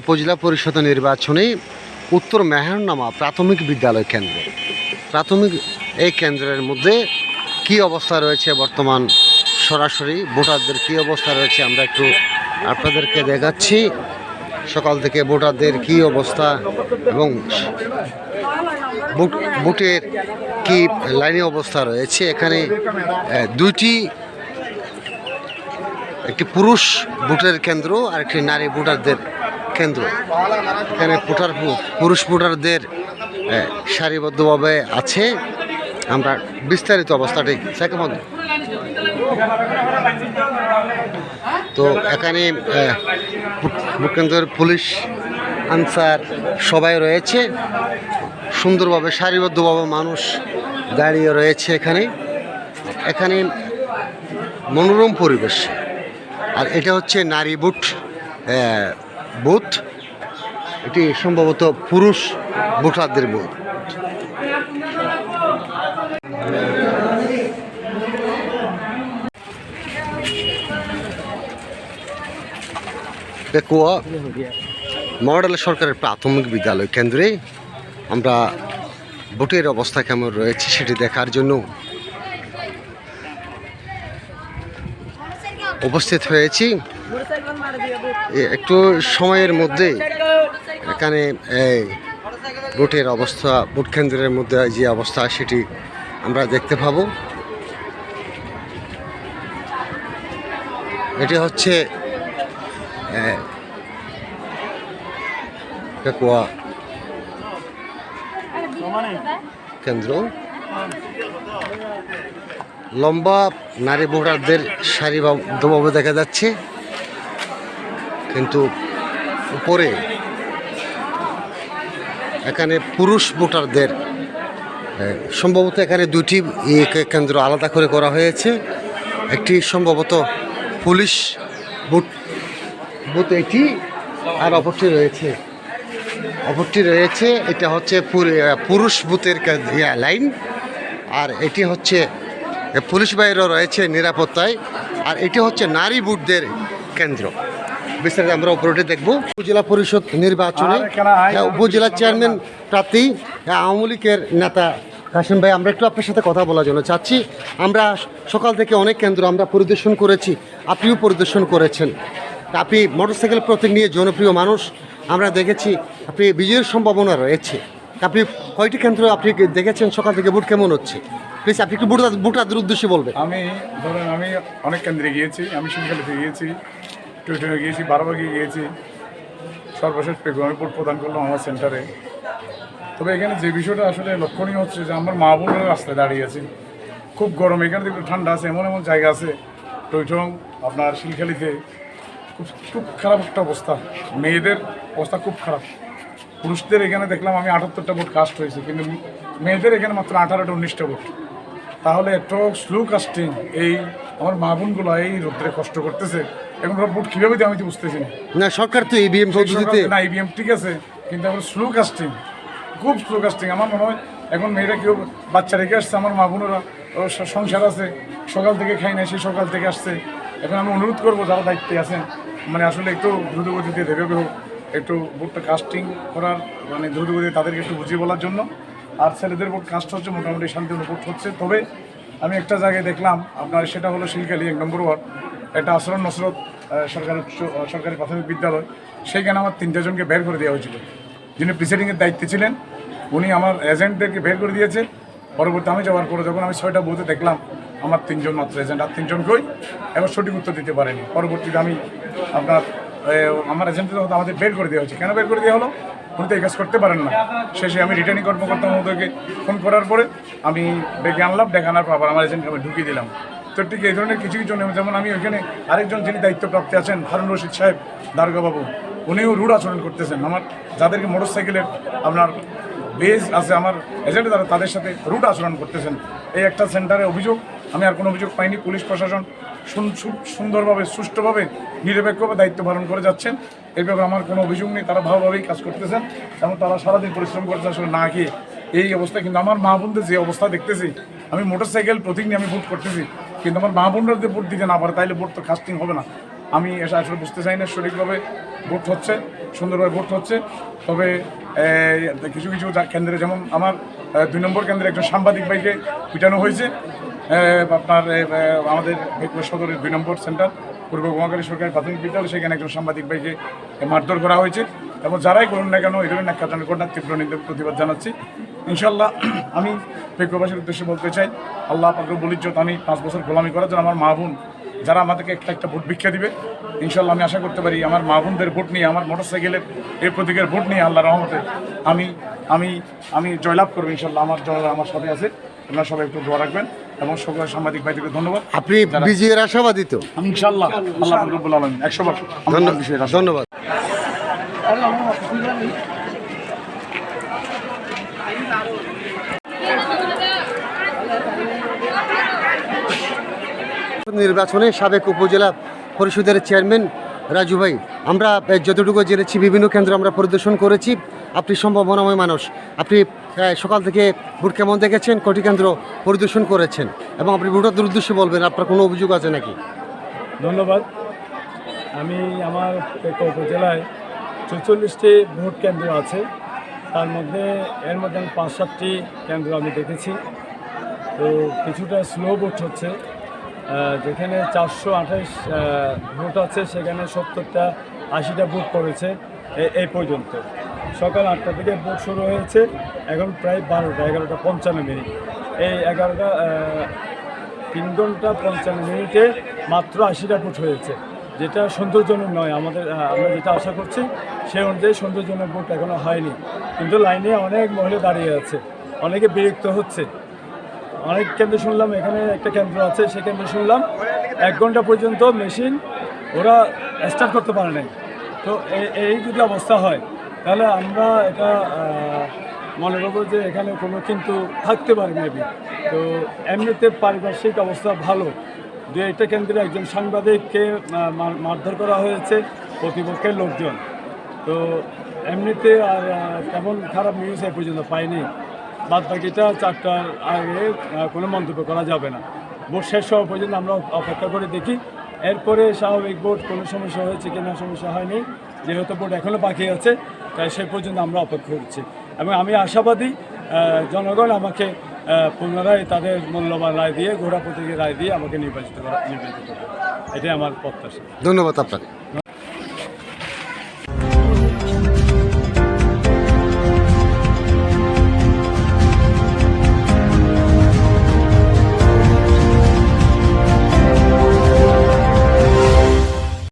উপজেলা পরিষদ নির্বাচনে উত্তর মেহরনামা প্রাথমিক বিদ্যালয় কেন্দ্র। প্রাথমিক এই কেন্দ্রের মধ্যে কি অবস্থা রয়েছে বর্তমান? সরাসরি ভোটারদের কি অবস্থা রয়েছে আমরা একটু আপনাদেরকে দেখাচ্ছি। সকাল থেকে ভোটারদের কি অবস্থা এবং ভোটের কি লাইনে অবস্থা রয়েছে? এখানে দুইটি, একটি পুরুষ ভোটের কেন্দ্র আর একটি নারী ভোটারদের কেন্দ্র। এখানে ভোটার পুরুষ ভোটারদের সারিবদ্ধভাবে আছে। আমরা বিস্তারিত অবস্থাটি সেকেন্ড তো এখানে আহ, ভোট- ভোট কেন্দ্রের পুলিশ আনসার সবাই রয়েছে। সুন্দরভাবে সারিবদ্ধভাবে মানুষ দাঁড়িয়ে রয়েছে এখানে। এখানে মনোরম পরিবেশ। আর এটা হচ্ছে নারী বুট বুথ। এটি সম্ভবত পুরুষ ভোটারদের বুথ। মডেল সরকারের প্রাথমিক বিদ্যালয় কেন্দ্রে আমরা ভোটের অবস্থা কেমন রয়েছে সেটি দেখার জন্য উপস্থিত হয়েছি। একটু সময়ের মধ্যে এখানে ভোটের অবস্থা ভোট কেন্দ্রের মধ্যে যে অবস্থা সেটি আমরা দেখতে পাবো। এটি হচ্ছে কেন্দ্র। লম্বা নারী ভোটারদের সারিবদ্ধভাবে দেখা যাচ্ছে। কিন্তু উপরে এখানে পুরুষ ভোটারদের সম্ভবত এখানে দুটি কেন্দ্র আলাদা করে করা হয়েছে। একটি সম্ভবত পুলিশ বুথ বুথ এটি, আর অপরটি রয়েছে অপরটি রয়েছে, এটা হচ্ছে পুরুষ বুথের লাইন, আর এটি হচ্ছে পুলিশ বাহিনীও রয়েছে নিরাপত্তায়, আর এটি হচ্ছে নারী বুথদের কেন্দ্র। বিস্তারিত আমরা উপরটি দেখব। উপজেলা পরিষদ নির্বাচনে হ্যাঁ, উপজেলা চেয়ারম্যান প্রার্থী হ্যাঁ, আওয়ামী লীগের নেতা কাশিম ভাই আমরা একটু আপনার সাথে কথা বলার জন্য চাচ্ছি। আমরা সকাল থেকে অনেক কেন্দ্র আমরা পরিদর্শন করেছি আপনিও পরিদর্শন করেছেন। আপনি মোটরসাইকেল প্রতীক নিয়ে জনপ্রিয় মানুষ আমরা দেখেছি আপনি বিজয়ের সম্ভাবনা রয়েছে। আপনি কয়টি কেন্দ্র আপনি দেখেছেন? সকাল থেকে ভোট কেমন হচ্ছে? প্লিজ আপনি একটু ভোটার ভোটারদের উদ্দেশ্যে বলবেন। আমি ধরেন আমি অনেক কেন্দ্রে গিয়েছি আমি শিলখালিতে গিয়েছি। টুইটনে গিয়েছি বারোবাগে গিয়েছি। সর্বশেষ পেগু আমি প্রদান করলাম আমার সেন্টারে। তবে এখানে যে বিষয়টা আসলে লক্ষণীয় হচ্ছে যে আমার মা বোনেরা রাস্তায় দাঁড়িয়ে আছে। খুব গরম, এখানে একটু ঠান্ডা আছে, এমন এমন জায়গা আছে। টৈটং আপনার শিলখালিতে খুব খুব খারাপ একটা অবস্থা। মেয়েদের অবস্থা খুব খারাপ। পুরুষদের এখানে দেখলাম আমি আটাত্তরটা ভোট কাস্ট হয়েছে, কিন্তু মেয়েদের এখানে মাত্র আঠারোটা, উনিশটা ভোট। তাহলে এত স্লো কাস্টিং এই আমার মা বোনগুলো এই রোদ্রে কষ্ট করতেছে। এখন ওরা ভোট কীভাবে আমি তো বুঝতেছি না। না সরকার তো ইভিএম পদ্ধতিতে না ইভিএম ঠিক আছে কিন্তু আমার স্লো কাস্টিং খুব স্লো কাস্টিং আমার মনে হয় এখন মেয়েরা কেউ বাচ্চা রেখে আসছে আমার মা বোনেরা সংসার আছে সকাল থেকে খাই না সেই সকাল থেকে আসছে। এখন আমি অনুরোধ করব যারা দায়িত্বে আছেন মানে আসলে একটু দ্রুত গতিতে দেবে হোক একটু ভোটটা কাস্টিং করার মানে দ্রুত গতিতে তাদেরকে একটু বুঝিয়ে বলার জন্য। আর ছেলেদের ভোট কাস্ট হচ্ছে মোটামুটি শান্তিপূর্ণ ভোট হচ্ছে। তবে আমি একটা জায়গায় দেখলাম আপনার সেটা হলো শিলকালি এক নম্বর ওয়ার্ড। এটা আসরন নসরত সরকারি উচ্চ সরকারি প্রাথমিক বিদ্যালয়, সেইখানে আমার তিনটা জনকে বের করে দেওয়া হয়েছিল। যিনি প্রিসাইডিংয়ের দায়িত্বে ছিলেন, উনি আমার এজেন্টদেরকে বের করে দিয়েছে। পরবর্তী আমি যাওয়ার পরে যখন আমি ছয়টা বুথে দেখলাম, আমার তিনজন মাত্র এজেন্ট আর তিনজনকেই এবার সঠিক উত্তর দিতে পারেনি। পরবর্তীতে আমি আপনার আমার এজেন্টের মতো আমাদের বের করে দেওয়া হয়েছে। কেন বের করে দেওয়া হলো? উনি তো এই কাজ করতে পারেন না। শেষে আমি রিটার্নিং কর্মকর্তা মহোদয়কে ফোন করার পরে আমি ডেকে আনলাম। ডেকে পর আবার আমার এজেন্টকে আমি ঢুকিয়ে দিলাম। তো ঠিক এই ধরনের কিছু কিছু যেমন আমি ওইখানে আরেকজন যিনি দায়িত্বপ্রাপ্ত আছেন হারুন রশিদ সাহেব দারোগাবাবু, উনিও রুড আচরণ করতেছেন। আমার, যাদেরকে মোটর সাইকেলের আপনার বেজ আছে, আমার এজেন্ট দ্বারা তাদের সাথে রুট আচরণ করতেছেন। এই একটা সেন্টারে অভিযোগ, আমি আর কোনো অভিযোগ পাইনি। পুলিশ প্রশাসন সুন্দরভাবে, সুষ্ঠুভাবে, নিরপেক্ষভাবে দায়িত্ব পালন করে যাচ্ছেন। এই ব্যাপারে আমার কোনো অভিযোগ নেই। তারা ভালোভাবেই কাজ করতেছেন। এবং তারা সারাদিন পরিশ্রম করতেছে আসলে না খেয়ে। এই অবস্থা, কিন্তু আমার মা বোনদের যে অবস্থা দেখতেছি, আমি মোটর সাইকেল প্রতীক নিয়ে আমি ভোট করতেছি। কিন্তু আমার মা বোনরা যদি ভোট দিতে না পারে, তাহলে ভোট তো কাস্টিং হবে না। আমি এটা আসলে বুঝতে চাই না সঠিকভাবে ভোট হচ্ছে, সুন্দরভাবে ভোট হচ্ছে। তবে কিছু কিছু কেন্দ্রে, যেমন আমার দুই নম্বর কেন্দ্রে একজন সাংবাদিক ভাইকে পিটানো হয়েছে। আপনার আমাদের সদরের দুই নম্বর সেন্টার, পূর্ব গোয়াকালী সরকারি প্রাথমিক বিদ্যালয়, সেখানে একজন সাংবাদিক ভাইকে মারধর করা হয়েছে। এবং যারাই করুন না কেন এই ধরনের নাক্কাদানের ঘটনার তীব্র নিন্দা প্রতিবাদ জানাচ্ছি। ইনশাল্লাহ আমি বেকুয়াবাসীর উদ্দেশ্যে বলতে চাই আল্লাহ পাকর বলিজ্জত আমি পাঁচ বছর গোলামি করার জন্য আমার মা বোন যারা আমাদেরকে একটা একটা ভোট ভিক্ষা দিবে ইনশাল্লাহ আমি আশা করতে পারি আমার মা বোনদের ভোট নিয়ে আমার মোটরসাইকেলের এই প্রতীকের ভোট নিয়ে আল্লাহ রহমতে আমি আমি আমি জয়লাভ করব ইনশাল্লাহ আমার জয় আমার সাথে আছে। আপনারা সবাই একটু দোয়া রাখবেন এবং সকল সাংবাদিক ভাইদেরকে ধন্যবাদ। আপনি বিজয়ের আশাবাদী তো? ইনশাল্লাহ আল্লাহ আলমিন একশো বার ধন্য- ধন্যবাদ। নির্বাচনে সাবেক উপজেলা পরিষদের চেয়ারম্যান রাজু ভাই, আমরা যতটুকু জেনেছি, বিভিন্ন কেন্দ্র আমরা পরিদর্শন করেছি। আপনি সম্ভাবনাময় মানুষ। আপনি সকাল থেকে ভোট কেমন দেখেছেন? কটি কেন্দ্র পরিদর্শন করেছেন? এবং আপনি ভোটারদের উদ্দেশ্যে বলবেন, আপনার কোনো অভিযোগ আছে নাকি? ধন্যবাদ। আমি আমার উপজেলায় চৌচল্লিশটি ভোট কেন্দ্র আছে। তার মধ্যে, এর মধ্যে আমি পাঁচ সাতটি কেন্দ্র আমি দেখেছি। তো কিছুটা স্লো ভোট হচ্ছে। যেখানে চারশো আঠাশ ভোট আছে, সেখানে সত্তরটা, আশিটা ভোট পড়েছে এই পর্যন্ত। সকাল আটটা থেকে ভোট শুরু হয়েছে, এখন প্রায় বারোটা, এগারোটা পঞ্চান্ন মিনিট। এই এগারোটা তিন ঘণ্টা পঞ্চান্ন মিনিটে মাত্র আশিটা ভোট হয়েছে। যেটা সন্তোষজনক নয়, আমাদের আমরা যেটা আশা করছি, সেই অনুযায়ী সন্তোষজনক ভোট এখনও হয়নি। কিন্তু লাইনে অনেক মহিলা দাঁড়িয়ে আছে, অনেকে বিরক্ত হচ্ছে। অনেক কেন্দ্র শুনলাম, এখানে একটা কেন্দ্র আছে, সেই কেন্দ্র শুনলাম, এক ঘণ্টা পর্যন্ত মেশিন ওরা স্টার্ট করতে পারে নাই। তো এই যদি অবস্থা হয়, তাহলে আমরা এটা মনে করব যে এখানে কোনো কিন্তু থাকতে পারে মেবি তো এমনিতে পারিপার্শ্বিক অবস্থা ভালো। দু একটা কেন্দ্রে একজন সাংবাদিককে মার- মারধর করা হয়েছে প্রতিপক্ষের লোকজন। তো এমনিতে আর তেমন খারাপ নিউজ এ পর্যন্ত পাইনি। বাদ বাকিটা চারটার আগে কোনো মন্তব্য করা যাবে না। ভোট শেষ হওয়া পর্যন্ত আমরা অপেক্ষা করে দেখি। এরপরে স্বাভাবিক ভোট কোনো সমস্যা হয়েছে কিনা সমস্যা হয়নি। যেহেতু ভোট এখনও বাকি আছে, তাই সে পর্যন্ত আমরা অপেক্ষা করছি। এবং আমি আশাবাদী জনগণ আমাকে পুনরায় তাদের মূল্যবান রায় দিয়ে ঘোড়া প্রতীকের রায় দিয়ে আমাকে নির্বাচিত করা নির্বাচিত করা। এটাই আমার প্রত্যাশা। ধন্যবাদ আপনাকে।